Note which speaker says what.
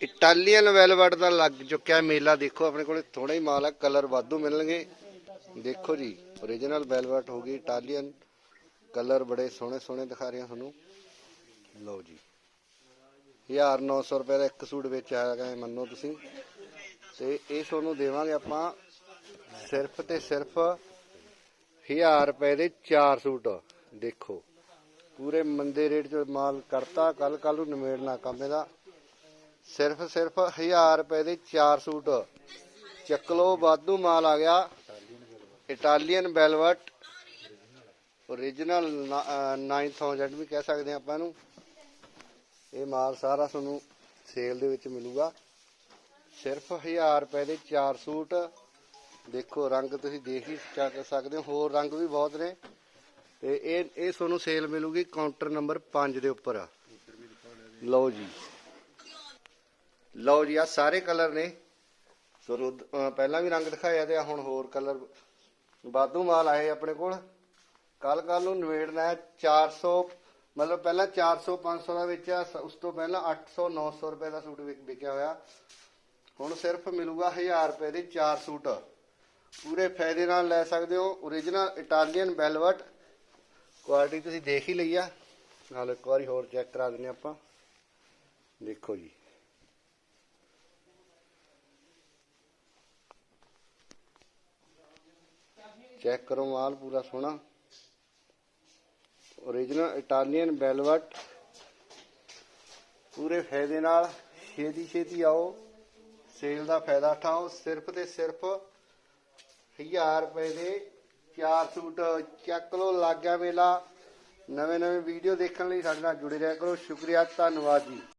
Speaker 1: Italian velvet ਦਾ ਲੱਗ ਚੁੱਕਿਆ ਮੇਲਾ। ਦੇਖੋ, ਆਪਣੇ ਕੋਲੇ ਥੋੜਾ ਹੀ ਮਾਲ ਹੈ, ਕਲਰ ਵਾਧੂ ਮਿਲਣਗੇ। ਦੇਖੋ ਜੀ origignal ਵੈਲਵਟ ਹੋ ਗਈ ਇਟਾਲੀਅਨ। ਕਲਰ ਬੜੇ ਸੋਹਣੇ ਸੋਹਣੇ ਦਿਖਾ ਰਿਹਾ ਤੁਹਾਨੂੰ। ਲਓ ਜੀ। 1900 ਰੁਪਏ ਦਾ ਇੱਕ ਸੂਟ ਵਿੱਚ ਆਇਆ ਮੰਨੋ ਤੁਸੀਂ। ਤੇ ਇਹ ਤੁਹਾਨੂੰ ਦੇਵਾਂਗੇ ਆਪਾਂ ਸਿਰਫ ਤੇ ਸਿਰਫ 1000 ਰੁਪਏ ਦੇ 4 ਸੂਟ। ਦੇਖੋ, ਪੂਰੇ ਮੰਦੇ ਰੇਟ 'ਚ ਮਾਲ ਕਰਤਾ। ਕੱਲ ਕੱਲ ਨੂੰ ਨਿਮੇੜਨਾ ਕੰਮ ਇਹਦਾ। ਸਿਰਫ ਸਿਰਫ 1000 ਰੁਪਏ ਦੇ 4 ਸੂਟ। ਚੱਕ ਲਓ, ਵਾਧੂ ਮਾਲ ਆ ਗਿਆ। ਇਟਾਲੀਅਨ ਵੈਲਵਟ origignal 9000 ਵੀ ਕਹਿ ਸਕਦੇ ਆਪਾਂ ਇਹਨੂੰ। ਇਹ ਮਾਲ ਸਾਰਾ ਤੁਹਾਨੂੰ ਸੇਲ ਦੇ ਵਿੱਚ ਮਿਲੂਗਾ। ਸਿਰਫ 1000 ਰੁਪਏ ਦੇ ਚਾਰ ਸੂਟ। ਦੇਖੋ, ਰੰਗ ਤੁਸੀਂ ਦੇਖ ਹੀ ਚੱਕ ਸਕਦੇ ਹੋ, ਹੋਰ ਰੰਗ ਵੀ ਬਹੁਤ ਨੇ। ਤੇ ਇਹ ਇਹ ਤੁਹਾਨੂੰ ਸੇਲ ਮਿਲੂਗੀ ਕਾਊਂਟਰ ਨੰਬਰ 5 ਦੇ ਉੱਪਰ। ਲਓ ਜੀ। ਲਓ ਜੀ ਆ ਸਾਰੇ ਕਲਰ ਨੇ। ਸੋ ਪਹਿਲਾਂ ਵੀ ਰੰਗ ਦਿਖਾਇਆ ਤੇ ਆਹ ਹੁਣ ਹੋਰ ਕਲਰ ਵਾਧੂ ਮਾਲ ਆਏ ਆਪਣੇ ਕੋਲ। ਕੱਲ ਕੱਲ ਨੂੰ ਨਵੇੜਨਾ ਹੈ 400 ਮਤਲਬ ਪਹਿਲਾਂ 400 500 ਦਾ ਵੇਚਿਆ ਉਸ ਤੋਂ ਪਹਿਲਾਂ 800 900 ਰੁਪਏ ਦਾ ਸੂਟ ਵਿਕ- ਵਿਕਿਆ ਹੋਇਆ। ਹੁਣ ਸਿਰਫ ਮਿਲੂਗਾ 1000 ਰੁਪਏ ਦੇ 4 ਸੂਟ। ਪੂਰੇ ਫਾਇਦੇ ਨਾਲ ਲੈ ਸਕਦੇ ਹੋ। Origignal ਇਟਾਲੀਅਨ ਵੈਲਵਟ ਕੁਆਲਿਟੀ ਤੁਸੀਂ ਦੇਖ ਹੀ ਲਈ ਆ। ਨਾਲ ਇੱਕ ਵਾਰੀ ਹੋਰ ਚੈੱਕ ਕਰਾ ਦਿੰਨੇ ਆਪਾਂ। ਦੇਖੋ ਜੀ। ਚੈੱਕ ਕਰੋ, ਮਾਲ ਪੂਰਾ ਸੋਹਣਾ। Origignal ਇਟਾਲੀਅਨ ਵੈਲਵਟ ਪੂਰੇ ਫਾਇਦੇ ਨਾਲ ਛੇਤੀ ਛੇਤੀ ਆਓ। ਸੇਲ ਦਾ ਫਾਇਦਾ ਉਠਾਓ। ਸਿਰਫ ਤੇ ਸਿਰਫ 1000 ਰੁਪਏ ਦੇ ਚਾਰ ਸੂਟ ਚੱਕ ਲੋ ਲੱਗ ਗਿਆ ਨਵੇਂ ਨਵੇਂ ਵੀਡੀਓ ਦੇਖਣ ਲਈ ਸਾਡੇ ਨਾਲ ਜੁੜੇ ਰਹਿ ਕਰੋ। ਸ਼ੁਕਰੀਆ, ਧੰਨਵਾਦ ਜੀ।